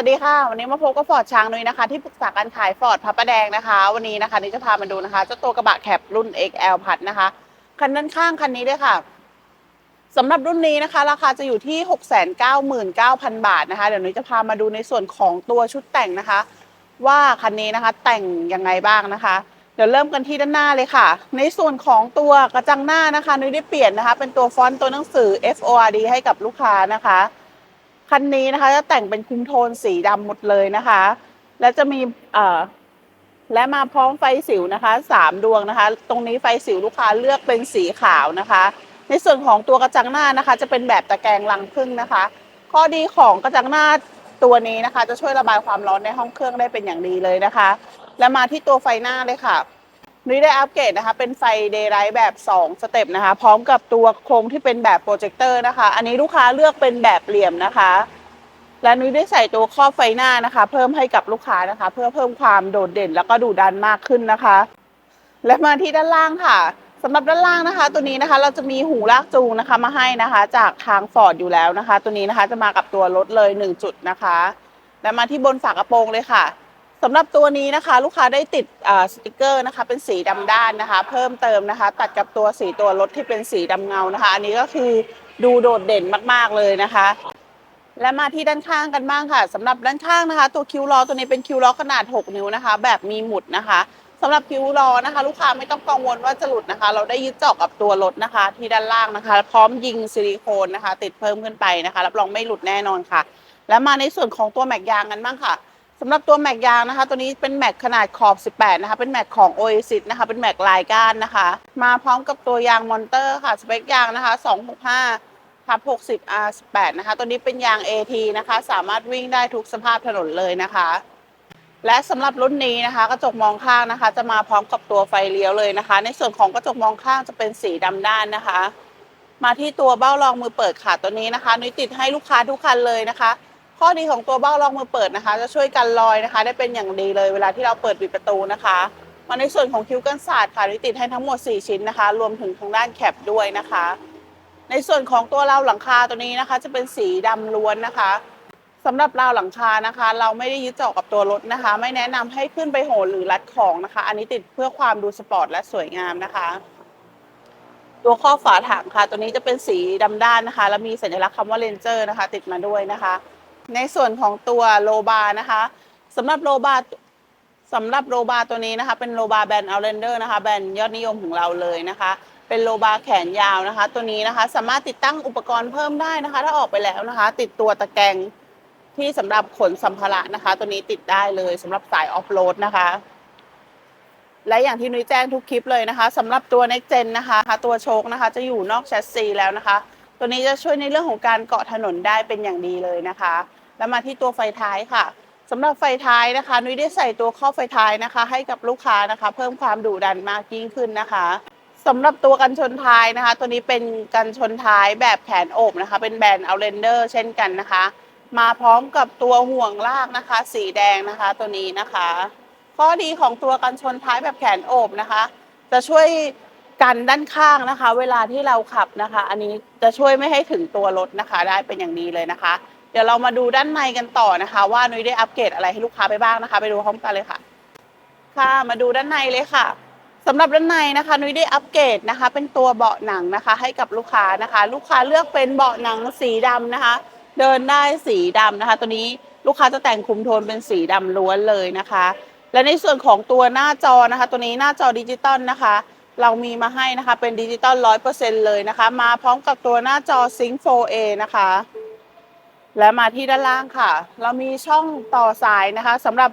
วัสดีค่ะ วันนี้มาพบกับฟอร์ดช้างนุ้ยนะคะ ที่ปรึกษาการขายฟอร์ดพระประแดงนะคะ วันนี้นะคะนี่จะพามาดูนะคะเจ้าตัวกระบะแคปรุ่น XL พัดนะคะ คันด้านข้างคันนี้ด้วยค่ะสำหรับรุ่นนี้นะคะ ราคาจะอยู่ที่ 699,000 บาทนะคะ เดี๋ยวนุ้ยจะพามาดูในส่วนของตัวชุดแต่งนะคะ ว่าคันนี้นะคะแต่งยังไงบ้างนะคะ เดี๋ยวเริ่มกันที่ด้านหน้าเลยค่ะ ในส่วนของตัวกระจังหน้านะคะนุ้ยได้เปลี่ยนนะคะ เป็นตัวฟอนต์ตัวหนังสือ FORD ให้กับลูกค้านะคะ คันนี้นะคะจะแต่งเป็นคุมโทนสีดำหมดเลยนะคะ และจะมีเอ่อและมาพร้อมไฟสิวนะคะสามดวงนะคะ ตรงนี้ไฟสิวลูกค้าเลือกเป็นสีขาวนะคะ ในส่วนของตัวกระจังหน้านะคะ จะเป็นแบบตะแกรงรังผึ้งนะคะ ข้อดีของกระจังหน้าตัวนี้นะคะ จะช่วยระบายความร้อนในห้องเครื่องได้เป็นอย่างดีเลยนะคะ และมาที่ตัวไฟหน้าเลยค่ะ นุ้ได้อัปเกรดนะคะ เป็นไฟเดย์ไ i ท์แบบ 2 สเต็ปนะคะ พร้อมกับตัวโครงที่เป็นแบบโปรเจคเตอร์นะคะ อันนี้ลูกค้าเลือกเป็นแบบเหลี่ยมนะคะ และนุ้ยได้ใส่ตัวครอบไฟหน้านะคะ เพิ่มให้กับลูกค้านะคะ เพื่อเพิ่มความโดดเด่นแล้วก็ดูดันมากขึ้นนะคะ และมาที่ด้านล่างค่ะสำหรับด้านล่างนะคะ ตัวนี้นะคะเราจะมีหูลากจูงนะคะมาให้นะคะ จากทางฟอร์ดอยู่แล้วนะคะ ตัวนี้นะคะจะมากับตัวรถเลย1จุดนะคะ และมาที่บนฝากระโปรงเลยค่ะ สำหรับตัวนี้นะคะ ลูกค้าได้ติดสติกเกอร์นะคะ เป็นสีดำด้านนะคะ เพิ่มเติมนะคะ ตัดกับตัวสีตัวรถที่เป็นสีดำเงานะคะ อันนี้ก็คือดูโดดเด่นมาก ๆ เลยนะคะ และมาที่ด้านข้างกันบ้างค่ะสำหรับด้านข้างนะคะ ตัวคิวล้อตัวนี้เป็นคิวล้อขนาด 6 นิ้วนะคะ แบบมีหมุดนะคะสำหรับคิวล้อนะคะ ลูกค้าไม่ต้องกังวลว่าจะหลุดนะคะ เราได้ยึดเจาะกับตัวรถนะคะ ที่ด้านล่างนะคะ พร้อมยิงซิลิโคนนะคะ ติดเพิ่มขึ้นไปนะคะรับรองไม่หลุดแน่นอนค่ะ และมาในส่วนของตัวแม็กยางกันบ้างค่ะ สำหรับตัวแม็กยางนะคะ ตัวนี้เป็นแม็กขนาดขอบ 18 นะคะ เป็นแม็กของ Oasis นะคะ เป็นแม็กลายก้านนะคะ มาพร้อมกับตัวยางมอนเตอร์ค่ะ สเปคยางนะคะ 265ทับ60 R18 นะคะ ตัวนี้เป็นยาง AT นะคะ สามารถวิ่งได้ทุกสภาพถนนเลยนะคะ และสำหรับรุ่นนี้นะคะ กระจกมองข้างนะคะ จะมาพร้อมกับตัวไฟเลี้ยวเลยนะคะ ในส่วนของกระจกมองข้างจะเป็นสีดำด้านนะคะ มาที่ตัวเบ้ารองมือเปิดค่ะตัวนี้นะคะนุ้ยติดให้ลูกค้าทุกคันเลยนะคะ ข้อดีของตัวเบ้ารองมือเปิดนะคะ จะช่วยกันรอยนะคะ ได้เป็นอย่างดีเลยเวลาที่เราเปิดปิดประตูนะคะมาในส่วนของคิ้วกันศาสตร์ค่ะนุ้ยติดให้ทั้งหมด 4 ชิ้นนะคะ รวมถึงทางด้านแคปด้วยนะคะ ในส่วนของตัวราวหลังคาตัวนี้นะคะ จะเป็นสีดำล้วนนะคะสำหรับราวหลังคานะคะ เราไม่ได้ยึดเจาะกับตัวรถนะคะ ไม่แนะนำให้ขึ้นไปโหนหรือรัดของนะคะ อันนี้ติดเพื่อความดูสปอร์ตและสวยงามนะคะ ตัวข้อฝาถังค่ะ ตัวนี้จะเป็นสีดำด้านนะคะ แล้วมีสัญลักษณ์คำว่าเลนเจอร์นะคะ ติดมาด้วยนะคะ ในส่วนของตัวโลบานะคะสำหรับโลบาสำหรับโลบาตัวนี้นะคะ เป็นโลบาแบรนด์อัลเรนเดอร์นะคะแบรนด์ยอดนิยมของเราเลยนะคะ เป็นโลบาแขนยาวนะคะ ตัวนี้นะคะสามารถติดตั้งอุปกรณ์เพิ่มได้นะคะ ถ้าออกไปแล้วนะคะ ติดตัวตะแกรงที่สำหรับขนสัมภาระนะคะ ตัวนี้ติดได้เลยสำหรับสายออฟโรดนะคะ และอย่างที่นุ้ยแจ้งทุกคลิปเลยนะคะสำหรับตัว Next Gen นะคะตัวโชคนะคะ จะอยู่นอกแชสซีแล้วนะคะ ตัวนี้จะช่วยในเรื่องของการเกาะถนนได้เป็นอย่างดีเลยนะคะ แล้วมาที่ตัวไฟท้ายค่ะสำหรับไฟท้ายนะคะ นุ้ยได้ใส่ตัวข้อไฟท้ายนะคะ ให้กับลูกค้านะคะ เพิ่มความดุดันมากยิ่งขึ้นนะคะสำหรับตัวกันชนท้ายนะคะ ตัวนี้เป็นกันชนท้ายแบบแขนโอบนะคะ เป็นแบรนด์เอาเรนเดอร์เช่นกันนะคะ มาพร้อมกับตัวห่วงลากนะคะ สีแดงนะคะตัวนี้นะคะ ข้อดีของตัวกันชนท้ายแบบแขนโอบนะคะ จะช่วยกันด้านข้างนะคะ เวลาที่เราขับนะคะ อันนี้จะช่วยไม่ให้ถึงตัวรถนะคะ ได้เป็นอย่างดีเลยนะคะ เดี๋ยวเรามาดูด้านในกันต่อนะคะ ว่านุ้ยได้อัปเกรดอะไรให้ลูกค้าไปบ้างนะคะ ไปดูพร้อมกันเลยค่ะ ค่ะมาดูด้านในเลยค่ะสำหรับด้านในนะคะนุ้ยได้อัปเกรดนะคะ เป็นตัวเบาะหนังนะคะ ให้กับลูกค้านะคะ ลูกค้าเลือกเป็นเบาะหนังสีดำนะคะ เดินได้สีดำนะคะ ตัวนี้ลูกค้าจะแต่งคุมโทนเป็นสีดำล้วนเลยนะคะ และในส่วนของตัวหน้าจอนะคะ ตัวนี้หน้าจอดิจิตอลนะคะ เรามีมาให้นะคะเป็นดิจิตอลร้อยเปอร์เซ็นเลยนะคะ มาพร้อมกับตัวหน้าจอ Sync 4A นะคะ และมาที่ด้านล่างค่ะ เรามีช่องต่อสายนะคะสำหรับ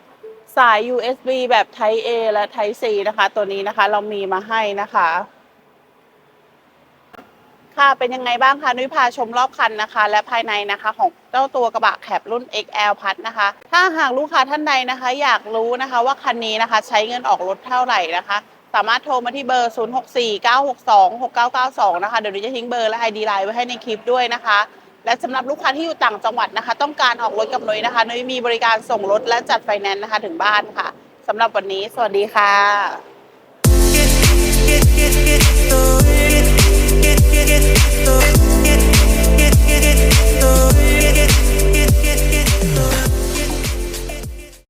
สาย USB แบบ Type A และ Type C นะคะ ตัวนี้นะคะเรามีมาให้นะคะ ค่ะเป็นยังไงบ้างคะนุ้ยพาชมรอบคันนะคะ และภายในนะคะของเจ้าตัวกระบะแคปรุ่น XL พัดนะคะ ถ้าหากลูกค้าท่านใดนะคะ อยากรู้นะคะว่าคันนี้นะคะ ใช้เงินออกรถเท่าไหร่นะคะ สามารถโทรมาที่เบอร์ 0649626992 นะคะ เดี๋ยวนุ้ยจะทิ้งเบอร์และ ID ไลน์ไว้ให้ในคลิปด้วยนะคะ และสำหรับลูกค้าที่อยู่ต่างจังหวัดนะคะ ต้องการออกรถกับนุ้ยนะคะนุ้ยมีบริการส่งรถและจัดไฟแนนซ์นะคะถึงบ้านค่ะสำหรับวันนี้ สวัสดีค่ะ